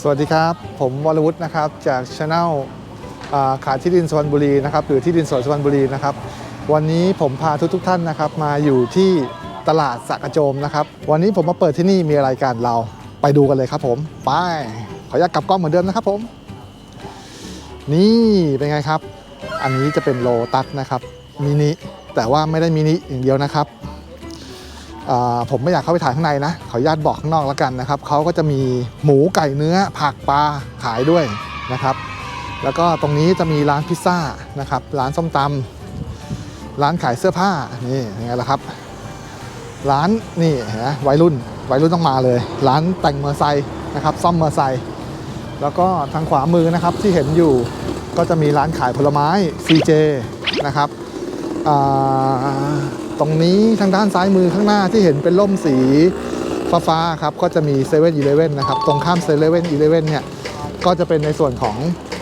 สวัสดีครับ ผมวรวุฒินะครับจากช anel อ่าขายที่ดินสุพรรณบุรีนะครับหรือที่ดินสวนสุพรรณบุรีนะครับ วันนี้ผมพาทุกทท่านนะครับ มาอยู่ที่ตลาดสักกระโจมนะครับ วันนี้ผมมาเปิดที่นี่มีอะไรกันเราไปดูกันเลยครับผมไปขออนุญาตกลับกล้องเหมือนเดิมนะครับผม นี่เป็นไงครับ อันนี้จะเป็นโลตัสนะครับมินิแต่ว่าไม่ได้มินิอย่างเดียวนะครับ ผมไม่อยากเข้าไปถ่ายข้างในนะขออนุญาตบอกข้างนอกแล้วกันนะครับเขาก็จะมีหมูไก่เนื้อผักปลาขายด้วยนะครับ แล้วก็ตรงนี้จะมีร้านพิซซ่านะครับ ร้านส้มตำร้านขายเสื้อผ้านี่ยังไงล่ะครับ ร้านนี่นไหมวัยรุ่นวัยรุ่นต้องมาเลย ร้านแต่งมอเตอร์ไซค์นะครับซ่อมมอเตอร์ไซค์แล้วก็ทางขวามือนะครับที่เห็นอยู่ก็จะมีร้านขายผลไม้ CJ นะครับอ่า ตรงนี้ทางด้านซ้ายมือข้างหน้าที่เห็นเป็นร่มสีฟ้าๆครับก็จะมี7 e เ e ่ e อนะครับตรงข้าม7 e เ e ่ e อีเลเว่นเนี่ยก็จะเป็นในส่วนของ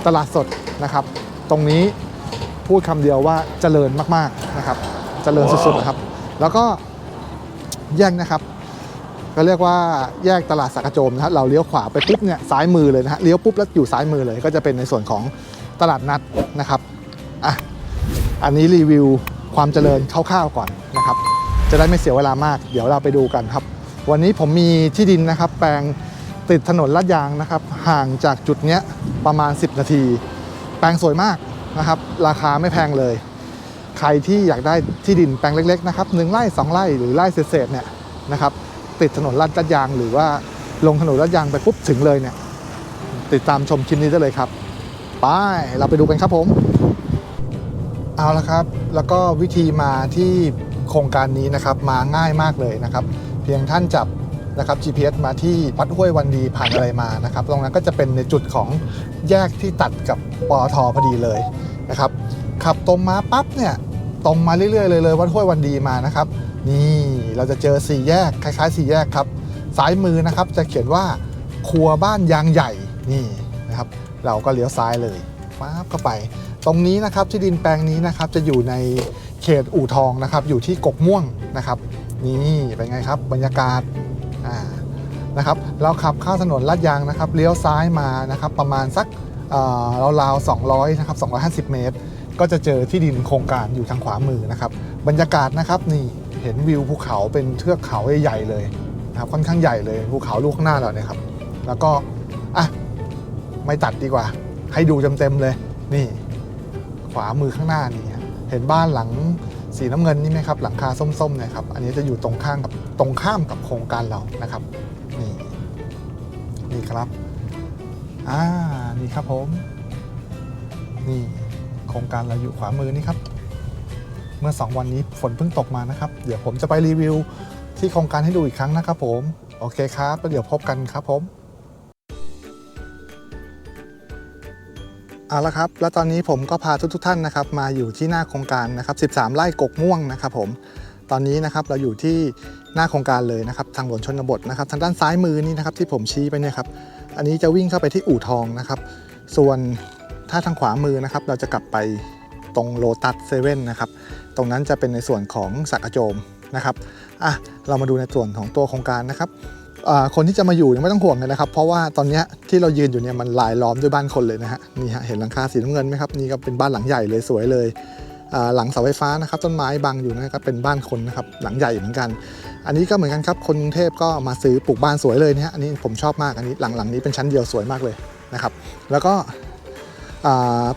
ตลาดสดนะครับ ตรงนี้พูดคำเดียวว่าเจริญมากๆนะครับ เจริญสุดๆนะครับ แล้วก็แยกนะครับก็เรียกว่าแยกตลาดสักโจมนะฮะเราเลี้ยวขวาไปปุ๊บเนี่ยซ้ายมือเลยนะฮะเลี้ยวปุ๊บแล้วอยู่ซ้ายมือเลย ก็จะเป็นในส่วนของตลาดนัดนะครับอะอันนี้รีวิว ความเจริญคร่าวๆก่อนนะครับ จะได้ไม่เสียเวลามาก เดี๋ยวเราไปดูกันครับ วันนี้ผมมีที่ดินนะครับ แปลงติดถนนลาดยางนะครับ ห่างจากจุดเนี้ยประมาณ 10 นาที แปลงสวยมากนะครับ ราคาไม่แพงเลย ใครที่อยากได้ที่ดินแปลงเล็กๆนะครับหนึ่งไร่สองไร่หรือไร่เศษๆเนี่ยนะครับติดถนนลาดยาง หรือว่าลงถนนลาดยางไปปุ๊บถึงเลยเนี่ยติดตามชมคลิปนี้ได้เลยครับ ไป เราไปดูกันครับผม เอาละครับ แล้วก็วิธีมาที่โครงการนี้นะครับมาง่ายมากเลยนะครับ เพียงท่านจับนะครับ GPS มาที่วัดห้วยวันดีผ่านอะไรมานะครับ ตรงนั้นก็จะเป็นในจุดของแยกที่ตัดกับปอทพอดีเลยนะครับ ขับตรงมาปั๊บเนี่ยตรงมาเรื่อยๆเลยเลยวัดห้วยวันดีมานะครับ นี่เราจะเจอสี่แยกคล้ายๆสี่แยกครับซ้ายมือนะครับจะเขียนว่าครัวบ้านยางใหญ่นี่นะครับ เราก็เลี้ยวซ้ายเลยฟ้าบเข้าไป ตรงนี้นะครับที่ดินแปลงนี้นะครับจะอยู่ในเขตอู่ทองนะครับ อยู่ที่กกม่วงนะครับ นี่เป็นไงครับบรรยากาศอ่านะครับเราขับข้าถนนลาดยางนะครับเลี้ยวซ้ายมานะครับประมาณสักเอ่อราวๆ200นะครับ250 เมตร ก็จะเจอที่ดินโครงการอยู่ทางขวามือนะครับ บรรยากาศนะครับนี่เห็นวิวภูเขาเป็นเทือกเขาใหญ่ๆเลยนะครับค่อนข้างใหญ่เลยภูเขาลูกข้างหน้าเราเนี่ยครับ แล้วก็อะไม่ตัดดีกว่า ให้ดูเต็มๆเลยนี่ ขวามือข้างหน้านี่เห็นบ้านหลังสีน้ำเงินนี่ไหมครับหลังคาส้มๆเนี่ยครับอันนี้จะอยู่ตรงข้างกับตรงข้ามกับโครงการเรานะครับนี่นี่ครับอ่านี่ครับผม นี่โครงการเราอยู่ขวามือนี่ครับ เมื่อ 2 วันนี้ฝนเพิ่งตกมานะครับ เดี๋ยวผมจะไปรีวิวที่โครงการให้ดูอีกครั้งนะครับผม โอเคครับแล้วเดี๋ยวพบกันครับผม เอาละครับ แล้วตอนนี้ผมก็พาทุกทท่านนะครับมาอยู่ที่หน้าโครงการนะครับ 13 ไร่กกม่วงนะครับผมตอนนี้นะครับเราอยู่ที่หน้าโครงการเลยนะครับทางหลวงชนบทนะครับ ทางด้านซ้ายมือนี่นะครับที่ผมชี้ไปเนี่ยครับอันนี้จะวิ่งเข้าไปที่อู่ทองนะครับ ส่วนถ้าทางขวามือนะครับเราจะกลับไปตรงโลตัสเซเว่นนะครับตรงนั้นจะเป็นในส่วนของสักกระโจมนะครับอะเรามาดูในส่วนของตัวโครงการนะครับ คนที่จะมาอยู่เนี่ยไม่ต้องห่วงเลยนะครับ เพราะว่าตอนนี้ที่เรายืนอยู่เนี่ยมันลายล้อมด้วยบ้านคนเลยนะฮะนี่ฮะเห็นหลังคาสีน้ำเงินไหมครับนี่ก็เป็นบ้านหลังใหญ่เลยสวยเลยหลังเสาไฟฟ้านะครับต้นไม้บังอยู่นะครับเป็นบ้านคนนะครับหลังใหญ่เหมือนกัน อันนี้ก็เหมือนกันครับคนกรุงเทพก็มาซื้อปลูกบ้านสวยเลยนะฮะอันนี้ผมชอบมากอันนี้หลังหลังนี้เป็นชั้นเดียวสวยมากเลยนะครับแล้วก็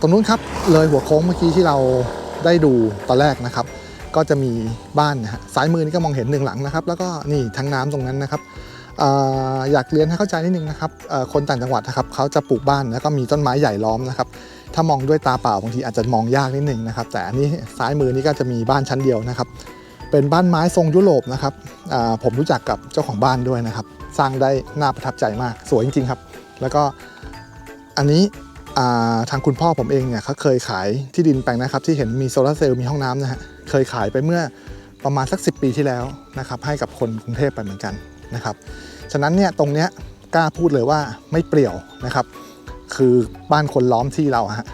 ตรงนู้นครับเลยหัวโค้งเมื่อกี้ที่เราได้ดูตอนแรกนะครับ ก็จะมีบ้านนะฮะซ้ายมือนี่ก็มองเห็นหนึ่งหลังนะครับ แล้วก็นี่ทั้งน้ำตรงนั้นนะครับ อยากเรียนให้เข้าใจนิดนึงนะครับคนต่างจังหวัดนะครับเขาจะปลูกบ้านแล้วก็มีต้นไม้ใหญ่ล้อมนะครับถ้ามองด้วยตาเปล่าบางทีอาจจะมองยากนิดนึงนะครับแต่อันนี้ซ้ายมือนี่ก็จะมีบ้านชั้นเดียวนะครับเป็นบ้านไม้ทรงยุโรปนะครับผมรู้จักกับเจ้าของบ้านด้วยนะครับ สร้างได้น่าประทับใจมากสวยจริง ๆ ครับ แล้วก็อันนี้ทางคุณพ่อผมเองเนี่ยเขาเคยขายที่ดินแปลงนะครับ ที่เห็นมีโซลาร์เซลล์มีห้องน้ำนะฮะเคยขายไปเมื่อประมาณสัก 10 ปีที่แล้วนะครับให้กับคนกรุงเทพไปเหมือนกันนะครับะนั้นเนี่ยตรงเนี้ยกล้าพูดเลยว่าไม่เปรี่ยวนะครับ คือบ้านคนล้อมที่เราฮะ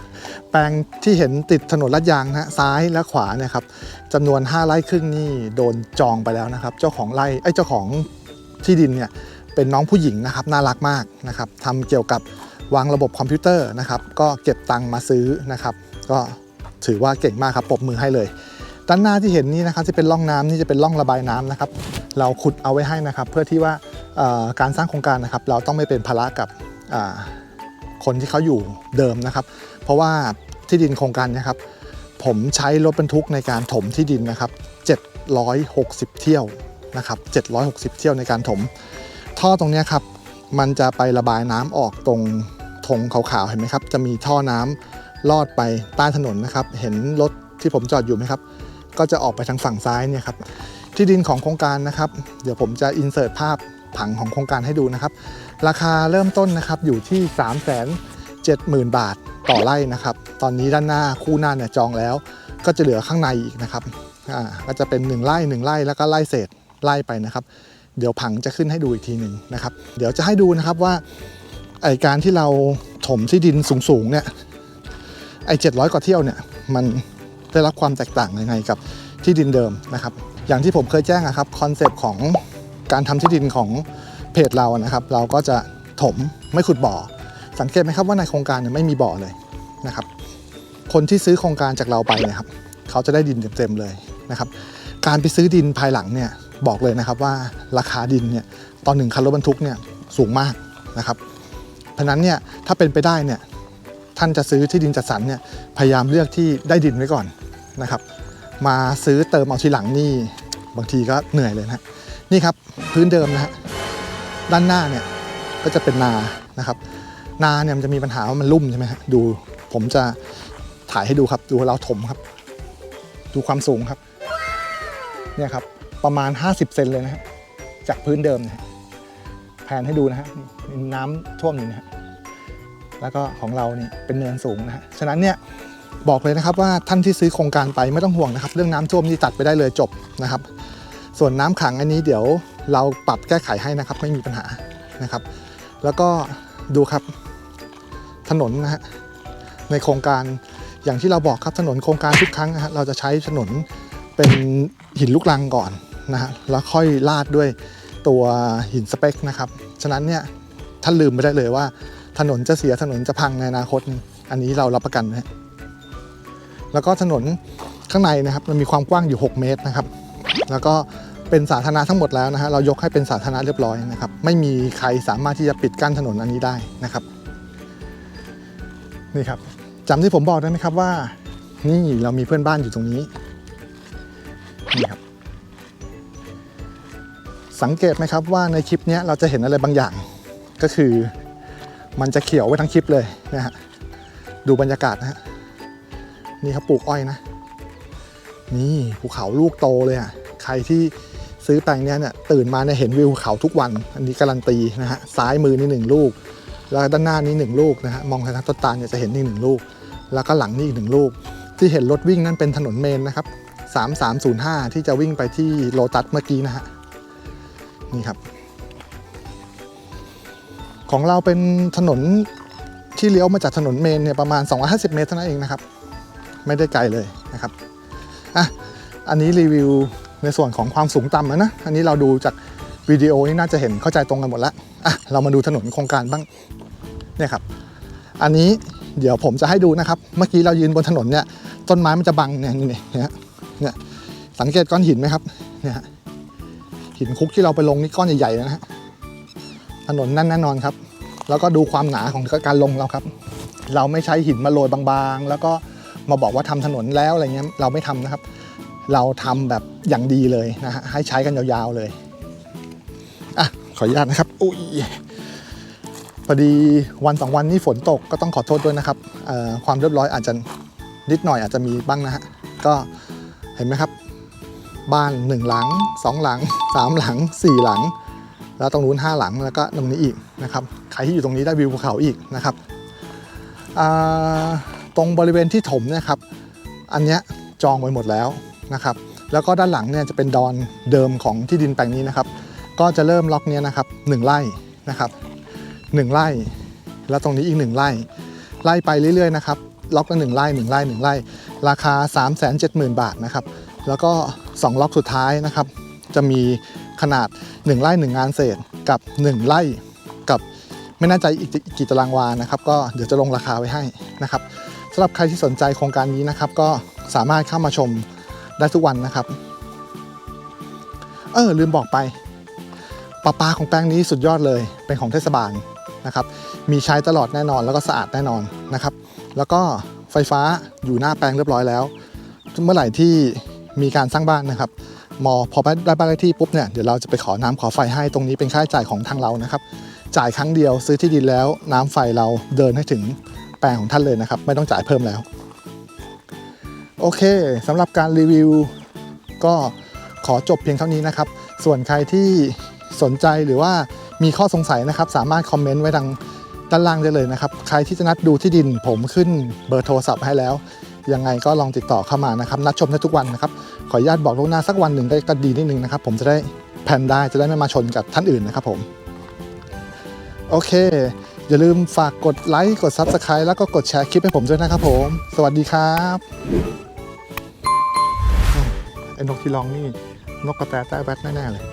แปลงที่เห็นติดถนนลาดยางนะซ้ายและขวาเนี่ยครับจำนวน 5 ไร่ครึ่งนี่โดนจองไปแล้วนะครับ เจ้าของไร่ไอ้เจ้าของที่ดินเนี่ยเป็นน้องผู้หญิงนะครับน่ารักมากนะครับทำเกี่ยวกับวางระบบคอมพิวเตอร์นะครับ ก็เก็บตังค์มาซื้อนะครับ ก็ถือว่าเก่งมากครับปรบมือให้เลย ด้านหน้าที่เห็นนี่นะครับที่เป็นร่องน้ำนี่จะเป็นร่องระบายน้ำนะครับ เราขุดเอาไว้ให้นะครับ เพื่อที่ว่า การสร้างโครงการนะครับ เราต้องไม่เป็นภาระกับคนที่เขาอยู่เดิมนะครับ เพราะว่าที่ดินโครงการนะครับ ผมใช้รถบรรทุกในการถมที่ดินนะครับ 760 เที่ยวนะครับ 760 เที่ยวในการถม ท่อตรงนี้ครับมันจะไประบายน้ำออกตรงธงขาวๆเห็นไหมครับ จะมีท่อน้ำลอดไปใต้ถนนนะครับ เห็นรถที่ผมจอดอยู่ไหมครับ ก็จะออกไปทางฝั่งซ้ายเนี่ยครับที่ดินของโครงการนะครับ เดี๋ยวผมจะอินเสิร์ตภาพ ผังของโครงการให้ดูนะครับ ราคาเริ่มต้นนะครับอยู่ที่ 3 7 0 0 0 0 บาทต่อไร่นะครับ ตอนนี้ด้านหน้าคู่หน้าเนี่ยจองแล้ว ก็จะเหลือข้างในอีกนะครับอ่าก็จะเป็น1ไร่1ไร่แล้วก็ไล่เศษไล่ไปนะครับ เดี๋ยวผังจะขึ้นให้ดูอีกทีหนึ่งนะครับ เดี๋ยวจะให้ดูนะครับว่าไอการที่เราถมที่ดินสูงๆเนี่ยไอ700กว่าเที่ยวเนี่ยมันได้รับความแตกต่างยังไงกับที่ดินเดิมนะครับ อย่างที่ผมเคยแจ้งอะครับคอนเซปต์ของ การทำที่ดินของเพจเรานะครับ เราก็จะถมไม่ขุดบ่อ สังเกตไหมครับว่าในโครงการเนี่ยไม่มีบ่อเลยนะครับ คนที่ซื้อโครงการจากเราไปเนี่ยครับ เขาจะได้ดินเต็มๆเลยนะครับ การไปซื้อดินภายหลังเนี่ยบอกเลยนะครับว่าราคาดินเนี่ยตอนหนึ่งคันรถบรรทุกเนี่ยสูงมากนะครับ เพราะนั้นเนี่ยถ้าเป็นไปได้เนี่ยท่านจะซื้อที่ดินจัดสรรเนี่ยพยายามเลือกที่ได้ดินไว้ก่อนนะครับ มาซื้อเติมเอาทีหลังนี่บางทีก็เหนื่อยเลยนะนี่ครับพื้นเดิมนะฮะด้านหน้าเนี่ยก็จะเป็นนานะครับ นาเนี่ยมันจะมีปัญหาว่ามันลุ่มใช่ไหมฮะดูผมจะถ่ายให้ดูครับ ดูเราถมครับ ดูความสูงครับเนี่ยครับประมาณ 50 เซนเลยนะฮะจากพื้นเดิมเนี่ยแผนให้ดูนะฮะนี่น้ำท่วมอยู่นะฮะแล้วก็ของเรานี่เป็นเนินสูงนะฮะฉะนั้นเนี่ยบอกเลยนะครับว่าท่านที่ซื้อโครงการไปไม่ต้องห่วงนะครับ เรื่องน้ำท่วมนี่ตัดไปได้เลยจบนะครับ ส่วนน้ำขังอันนี้เดี๋ยวเราปรับแก้ไขให้นะครับไม่มีปัญหานะครับ แล้วก็ดูครับถนนนะฮะในโครงการอย่างที่เราบอกครับถนนโครงการทุกครั้งนะฮะเราจะใช้ถนนเป็นหินลูกรังก่อนนะฮะแล้วค่อยลาดด้วยตัวหินสเปคนะครับฉะนั้นเนี่ยท่านลืมไม่ได้เลยว่า ถนนจะเสียถนนจะพังในอนาคต อันนี้เรารับประกันนะฮะแล้วก็ถนนข้างในนะครับมันมีความกว้างอยู่ 6 เมตรนะครับ แล้วก็เป็นสาธารณะทั้งหมดแล้วนะฮะเรายกให้เป็นสาธารณะเรียบร้อยนะครับ ไม่มีใครสามารถที่จะปิดกั้นถนนอันนี้ได้นะครับนี่ครับจำที่ผมบอกได้ไหมครับว่า นี่เรามีเพื่อนบ้านอยู่ตรงนี้นี่ครับสังเกตไหมครับว่าในคลิปนี้เราจะเห็นอะไรบางอย่าง ก็คือมันจะเขียวไว้ทั้งคลิปเลยนะฮะดูบรรยากาศนะฮะนี่เขาปลูกอ้อยนะ นี่ภูเขาลูกโตเลยอะ ใครที่ซื้อแปลงนี้เนี่ยตื่นมาเนี่ยเห็นวิวเขาทุกวัน อันนี้การันตีนะฮะซ้ายมือนี่หนึ่งลูก แล้วด้านหน้านี้หนึ่งลูกนะฮะมองทางต้นตาลเนี่ยจะเห็นนี่หนึ่งลูก แล้วก็หลังนี่อีกหนึ่งลูก ที่เห็นรถวิ่งนั่นเป็นถนนเมนนะครับ3305 ที่จะวิ่งไปที่โลตัสเมื่อกี้นะฮะนี่ครับ ของเราเป็นถนนที่เลี้ยวมาจากถนนเมนเนี่ยประมาณ 250 เมตรเท่านั้นเองนะครับ ไม่ได้ไกลเลยนะครับอะอันนี้รีวิว ในส่วนของความสูงต่ำแล้วนะ อันนี้เราดูจากวิดีโอนี่น่าจะเห็นเข้าใจตรงกันหมดแล้วอะเรามาดูถนนโครงการบ้างเนี่ยครับ อันนี้เดี๋ยวผมจะให้ดูนะครับ เมื่อกี้เรายืนบนถนนเนี่ยต้นไม้มันจะบังเนี่ยนี่เนี่ยเนี่ยสังเกตก้อนหินไหมครับเนี่ยหินคุกที่เราไปลงนี่ก้อนใหญ่ๆนะฮะถนนแน่นแน่นอนครับ แล้วก็ดูความหนาของการลงเราครับ เราไม่ใช้หินมาโรยบางๆ แล้วก็มาบอกว่าทำถนนแล้วอะไรเงี้ยเราไม่ทำนะครับ เราทำแบบอย่างดีเลยนะฮะให้ใช้กันยาวๆเลยอะขออนุญาตนะครับอุ้ยพอดีวันสองวันนี้ฝนตกก็ต้องขอโทษด้วยนะครับความเรียบร้อยอาจจะนิดหน่อยอาจจะมีบ้างนะฮะก็เห็นไหมครับ บ้านหนึ่งหลังสองหลังสามหลังสี่หลัง แล้วตรงนู้นห้าหลังแล้วก็ตรงนี้อีกนะครับใครที่อยู่ตรงนี้ได้วิวภูเขาอีกนะครับตรงบริเวณที่ถมเนี่ยครับ อันเนี้ยจองไว้หมดแล้ว นะครับ แล้วก็ด้านหลังเนี่ยจะเป็นดอนเดิมของที่ดินแปลงนี้นะครับ ก็จะเริ่มล็อกเนี้ยนะครับหนึ่งไร่นะครับหนึ่งไร่ แล้วตรงนี้อีกหนึ่งไร่ ไล่ไปเรื่อยๆนะครับ ล็อกละหนึ่งไร่หนึ่งไร่หนึ่งไร่ ราคา 3 7 0 0 0 0 บาทนะครับ แล้วก็ 2 ล็อกสุดท้ายนะครับ จะมีขนาด 1 ไร่1งานเศษกับ 1 ไร่กับไม่แน่ใจอีกกี่ตารางวานะครับ ก็เดี๋ยวจะลงราคาไว้ให้นะครับสำหรับใครที่สนใจโครงการนี้นะครับ ก็สามารถเข้ามาชม ได้ทุกวันนะครับ เออลืมบอกไปประปลาของแปลงนี้สุดยอดเลย เป็นของเทศบาลนะครับ มีใช้ตลอดแน่นอนแล้วก็สะอาดแน่นอนนะครับ แล้วก็ไฟฟ้าอยู่หน้าแปลงเรียบร้อยแล้ว เมื่อไหร่ที่มีการสร้างบ้านนะครับมอพอได้บ้านเลขที่ปุ๊บเนี่ยเดี๋ยวเราจะไปขอน้ำขอไฟให้ตรงนี้เป็นค่าใช้จ่ายของทางเรานะครับ จ่ายครั้งเดียวซื้อที่ดินแล้วน้ำไฟเราเดินให้ถึงแปลงของท่านเลยนะครับ ไม่ต้องจ่ายเพิ่มแล้ว โอเคสำหรับการรีวิว ก็ขอจบเพียงเท่านี้นะครับ ส่วนใครที่สนใจหรือว่ามีข้อสงสัยนะครับ สามารถคอมเมนต์ไว้ทางด้านล่างได้เลยนะครับ ใครที่จะนัดดูที่ดินผมขึ้นเบอร์โทรศัพท์ให้แล้ว ยังไงก็ลองติดต่อเข้ามานะครับ นัดชมได้ทุกวันนะครับ ขออนุญาตบอกล่วงหน้าสักวันหนึ่งได้ก็ดีนิดนึงนะครับ ผมจะได้แผนได้จะได้ไม่มาชนกับท่านอื่นนะครับผม โอเค อย่าลืมฝากกดไลค์กด Subscribe แล้วก็กดแชร์คลิปให้ผมด้วยนะครับผม สวัสดีครับ นกที่ร้องนี่นกกระแตใต้แบทแน่ๆเลย